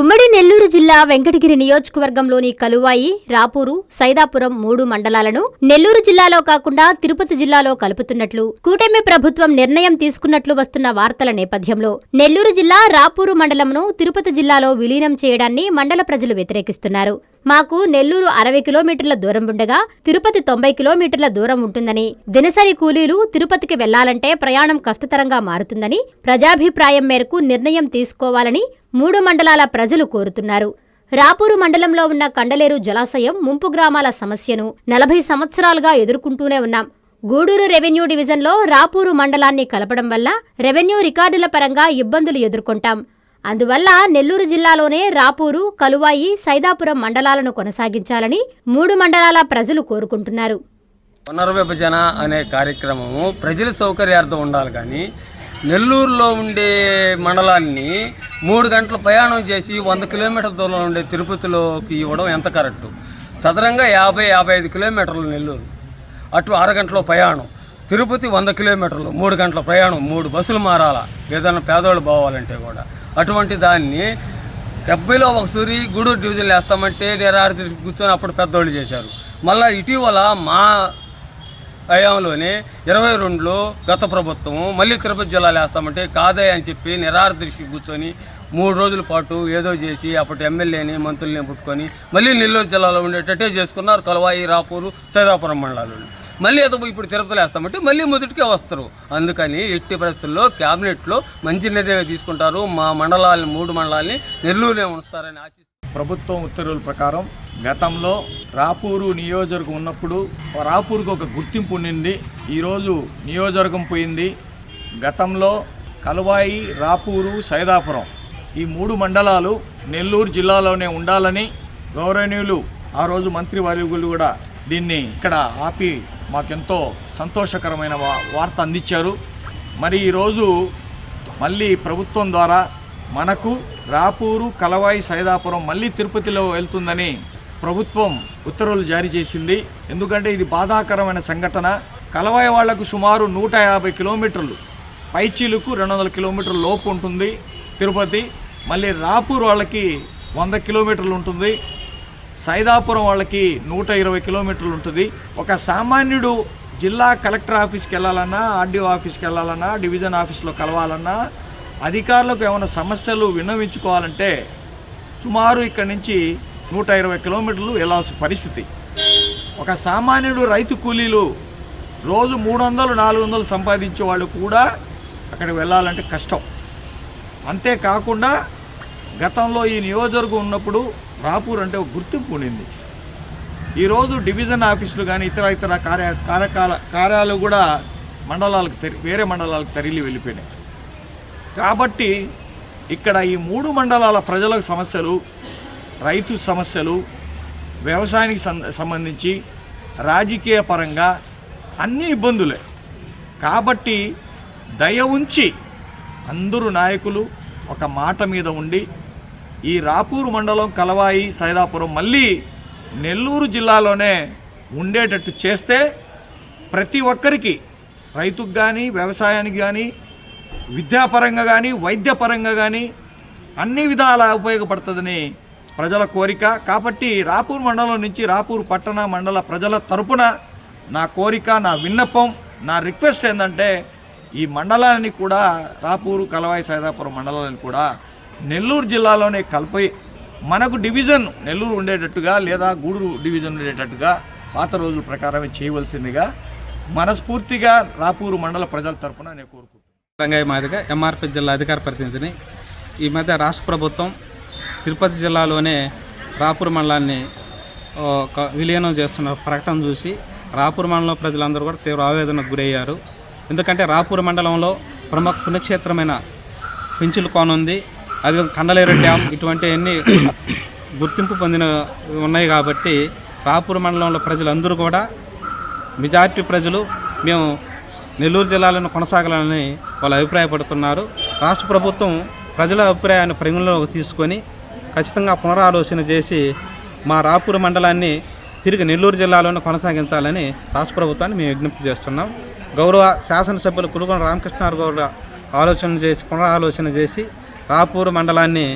ఉమ్మడి నెల్లూరు జిల్లా వెంకటగిరి నియోజకవర్గంలోని కలువాయి రాపూరు సైదాపురం మూడు మండలాలను నెల్లూరు జిల్లాలో కాకుండా తిరుపతి జిల్లాలో కలుపుతున్నట్లు కూటమి ప్రభుత్వం నిర్ణయం తీసుకున్నట్లు వస్తున్న వార్తల నేపథ్యంలో నెల్లూరు జిల్లా రాపూరు మండలంను తిరుపతి జిల్లాలో విలీనం చేయడాన్ని మండల ప్రజలు వ్యతిరేకిస్తున్నారు. మాకు నెల్లూరు అరవై కిలోమీటర్ల దూరం ఉండగా తిరుపతి తొంభై కిలోమీటర్ల దూరం ఉంటుందని దినసరి కూలీలు తిరుపతికి వెళ్ళాలంటే ప్రయాణం కష్టతరంగా మారుతుందని ప్రజాభిప్రాయం మేరకు నిర్ణయం తీసుకోవాలని మూడు మండలాల ప్రజలు కోరుతున్నారు. రాపూరు మండలంలో ఉన్న కండలేరు జలాశయం ముంపు గ్రామాల సమస్యను నలభై సంవత్సరాలుగా ఎదుర్కొంటూనే ఉన్నాం. గూడూరు రెవెన్యూ డివిజన్లో రాపూరు మండలాన్ని కలపడం వల్ల రెవెన్యూ రికార్డుల పరంగా ఇబ్బందులు ఎదుర్కొంటాం. అందువల్ల నెల్లూరు జిల్లాలోనే రాపూరు కలువాయి సైదాపురం మండలాలను కొనసాగించాలని మూడు మండలాల ప్రజలు కోరుకుంటున్నారు. పునర్విభజన అనే కార్యక్రమము ప్రజల సౌకర్యార్థం ఉండాలి కానీ నెల్లూరులో ఉండే మండలాన్ని మూడు గంటల ప్రయాణం చేసి వంద కిలోమీటర్ల దూరంలో ఉండే తిరుపతిలోకి ఇవ్వడం ఎంత కరెక్టు? సదరంగా యాభై యాభై ఐదు కిలోమీటర్లు నెల్లూరు. అటు అరగంటలో ప్రయాణం తిరుపతి వంద కిలోమీటర్లు మూడు గంటల ప్రయాణం మూడు బస్సులు మారాలా? ఏదైనా పేదవాళ్ళు పోవాలంటే కూడా. అటువంటి దాన్ని డెబ్బైలో ఒక సూరి గూడూరు డివిజన్లు వేస్తామంటే నిరాహార కూర్చొని అప్పుడు పెద్దోళ్ళు చేశారు. మళ్ళీ ఇటీవల మా హయాంలోనే ఇరవై రెండులో గత ప్రభుత్వం మళ్ళీ తిరుపతి జిల్లాలో వేస్తామంటే కాదే అని చెప్పి నిరాహార కూర్చొని మూడు రోజుల పాటు ఏదో చేసి అప్పటి ఎమ్మెల్యేని మంత్రుల్ని పుట్టుకొని మళ్ళీ నెల్లూరు జిల్లాలో ఉండేటట్టే చేసుకున్నారు. కలవాయి రాపూరు సైదాపురం మండలాలు మళ్ళీ ఏదో ఇప్పుడు తిరుపతిలో వేస్తామంటే మళ్ళీ మొదటికే వస్తారు. అందుకని ఎట్టి పరిస్థితుల్లో క్యాబినెట్లో మంచి నిర్ణయం తీసుకుంటారు. మా మండలాలని మూడు మండలాల్ని నెల్లూరులో ఉంచుతారని ఆశిస్తారు ప్రభుత్వం ఉత్తర్వుల ప్రకారం గతంలో రాపూరు నియోజకవర్గం ఉన్నప్పుడు రాపూరుకు ఒక గుర్తింపు ఉండింది. ఈరోజు నియోజకవర్గం పోయింది. గతంలో కలువాయి రాపూరు సైదాపురం ఈ మూడు మండలాలు నెల్లూరు జిల్లాలోనే ఉండాలని గౌరవనీయులు ఆ రోజు మంత్రి వర్యులు కూడా దీన్ని ఇక్కడ ఆపి మాకెంతో సంతోషకరమైన వా- వార్త అందించారు. మరి ఈరోజు మళ్ళీ ప్రభుత్వం ద్వారా మనకు రాపూరు కలవాయి సైదాపురం మళ్ళీ తిరుపతిలో వెళ్తుందని ప్రభుత్వం ఉత్తర్వులు జారీ చేసింది. ఎందుకంటే ఇది బాధాకరమైన సంఘటన. కలవాయి వాళ్ళకు సుమారు నూట యాభై కిలోమీటర్లు పైచీలకు రెండు వందల కిలోమీటర్ల లోపు ఉంటుంది తిరుపతి. మళ్ళీ రాపూర్ వాళ్ళకి వంద కిలోమీటర్లు ఉంటుంది. సైదాపురం వాళ్ళకి నూట ఇరవై కిలోమీటర్లు ఉంటుంది. ఒక సామాన్యుడు జిల్లా కలెక్టర్ ఆఫీస్కి వెళ్ళాలన్నా ఆర్డీఓ ఆఫీస్కి వెళ్ళాలన్నా డివిజన్ ఆఫీస్లో కలవాలన్నా అధికారులకు ఏమైనా సమస్యలు విన్నవించుకోవాలంటే సుమారు ఇక్కడి నుంచి నూట ఇరవై కిలోమీటర్లు వెళ్ళాల్సిన పరిస్థితి. ఒక సామాన్యుడు రైతు కూలీలు రోజు మూడు వందలు నాలుగు వందలు సంపాదించే వాళ్ళు కూడా అక్కడికి వెళ్ళాలంటే కష్టం. అంతేకాకుండా గతంలో ఈ నియోజకవర్గం ఉన్నప్పుడు రాపూర్ అంటే ఒక గుర్తింపు ఉండింది. ఈరోజు డివిజన్ ఆఫీసులు కానీ ఇతర ఇతర కార్య కార్యకాల కార్యాలు కూడా మండలాలకు తెరి వేరే మండలాలకు తరిలి వెళ్ళిపోయినాయి. కాబట్టి ఇక్కడ ఈ మూడు మండలాల ప్రజలకు సమస్యలు రైతు సమస్యలు వ్యవసాయానికి సంబంధించి రాజకీయ పరంగా అన్ని ఇబ్బందులే. కాబట్టి దయ ఉంచి అందరూ నాయకులు ఒక మాట మీద ఉండి ఈ రాపూరు మండలం కలవాయి సైదాపురం మళ్ళీ నెల్లూరు జిల్లాలోనే ఉండేటట్టు చేస్తే ప్రతి ఒక్కరికి రైతుకు కానీ వ్యవసాయానికి కానీ విద్యాపరంగా కానీ వైద్యపరంగా కానీ అన్ని విధాలా ఉపయోగపడుతుందని ప్రజల కోరిక. కాబట్టి రాపూర్ మండలం నుంచి రాపూర్ పట్టణ మండల ప్రజల తరపున నా కోరిక నా విన్నపం నా రిక్వెస్ట్ ఏంటంటే ఈ మండలాన్ని కూడా రాపూరు కలవాయి సైదాపురం మండలాన్ని కూడా నెల్లూరు జిల్లాలోనే కలిపి మనకు డివిజన్ నెల్లూరు ఉండేటట్టుగా లేదా గూడూరు డివిజన్ ఉండేటట్టుగా పాత రోజుల ప్రకారమే చేయవలసిందిగా మనస్ఫూర్తిగా రాపూరు మండల ప్రజల తరఫున నేను కోరుకుంటున్నాను. రంగయ్య మాదిగ ఎంఆర్పి జిల్లా అధికార ప్రతినిధిని ఈ మధ్య రాష్ట్ర ప్రభుత్వం తిరుపతి జిల్లాలోనే రాపూర్ మండలాన్ని ఒక విలీనం చేస్తున్న ప్రకటన చూసి రాపూర్ మండలం ప్రజలందరూ కూడా తీవ్ర ఆవేదనకు గురయ్యారు. ఎందుకంటే రాపూర్ మండలంలో ప్రముఖ పుణ్యక్షేత్రమైన పెంచుల కోనుంది. అది కండలేరు డ్యామ్ ఇటువంటివన్నీ గుర్తింపు పొందిన ఉన్నాయి కాబట్టి రాపూర్ మండలంలో ప్రజలందరూ కూడా మెజార్టీ ప్రజలు మేము నెల్లూరు జిల్లాలను కొనసాగాలని వాళ్ళు అభిప్రాయపడుతున్నారు. రాష్ట్ర ప్రభుత్వం ప్రజల అభిప్రాయాన్ని పరిగణలోకి తీసుకొని ఖచ్చితంగా పునరాలోచన చేసి మా రాపూర్ మండలాన్ని తిరిగి నెల్లూరు జిల్లాలోనే కొనసాగించాలని రాష్ట్ర ప్రభుత్వాన్ని మేము విజ్ఞప్తి చేస్తున్నాం. గౌరవ శాసనసభ్యులు కురుగొండ రామకృష్ణారావు గౌడ ఆలోచన చేసి పునరాలోచన చేసి రాపూర్ మండలాన్ని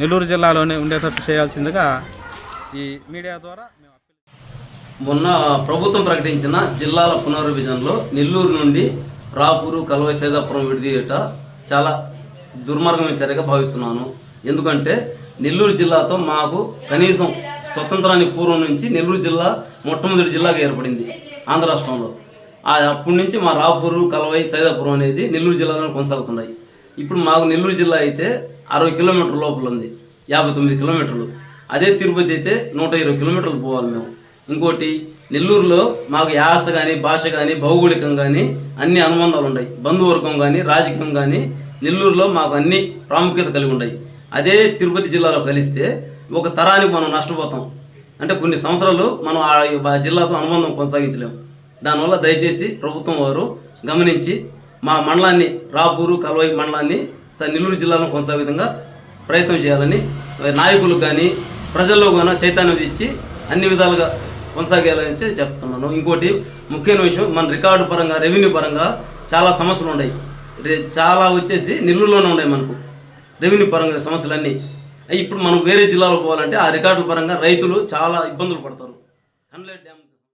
నెల్లూరు జిల్లాలోనే ఉండేటట్టు చేయాల్సిందిగా ఈ మీడియా ద్వారా మొన్న ప్రభుత్వం ప్రకటించిన జిల్లాల పునర్విభజనలో నెల్లూరు నుండి రాపూరు కలవై సైదాపురం విడిదీయట చాలా దుర్మార్గమైన చర్యగా భావిస్తున్నాను. ఎందుకంటే నెల్లూరు జిల్లాతో మాకు కనీసం స్వతంత్రానికి పూర్వం నుంచి నెల్లూరు జిల్లా మొట్టమొదటి జిల్లాగా ఏర్పడింది ఆంధ్ర రాష్ట్రంలో. అప్పటి నుంచి మా రాపూరు కలవై సైదాపురం అనేది నెల్లూరు జిల్లాలో కొనసాగుతున్నాయి. ఇప్పుడు మాకు నెల్లూరు జిల్లా అయితే అరవై కిలోమీటర్ల లోపల ఉంది యాభై తొమ్మిది కిలోమీటర్లు. అదే తిరుపతి అయితే నూట ఇరవై కిలోమీటర్లు పోవాలి మేము. ఇంకోటి నెల్లూరులో మాకు యాస కానీ భాష కానీ భౌగోళికం కానీ అన్ని అనుబంధాలు ఉన్నాయి. బంధువర్గం కానీ రాజకీయం కానీ నెల్లూరులో మాకు అన్ని ప్రాముఖ్యత కలిగి ఉన్నాయి. అదే తిరుపతి జిల్లాలో కలిస్తే ఒక తరానికి మనం నష్టపోతాం. అంటే కొన్ని సంవత్సరాలు మనం ఆ జిల్లాతో అనుబంధం కొనసాగించలేము దానివల్ల దయచేసి ప్రభుత్వం వారు గమనించి మా మండలాన్ని రాపూరు కల్వై మండలాన్ని స- నెల్లూరు జిల్లాలో కొనసాగే విధంగా ప్రయత్నం చేయాలని నాయకులకు కానీ ప్రజల్లో కానీ చైతన్యం ఇచ్చి అన్ని విధాలుగా కొనసాగేయాలని చెప్తున్నాను. ఇంకోటి ముఖ్యమైన విషయం మన రికార్డు పరంగా రెవెన్యూ పరంగా చాలా సమస్యలు ఉన్నాయి. రే- చాలా వచ్చేసి నెల్లూరులోనే ఉన్నాయి మనకు. రెవెన్యూ పరంగా సమస్యలన్నీ. ఇప్పుడు మనం వేరే జిల్లాలో పోవాలంటే ఆ రికార్డుల పరంగా రైతులు చాలా ఇబ్బందులు పడతారు. కన్లేట్ డ్యామ్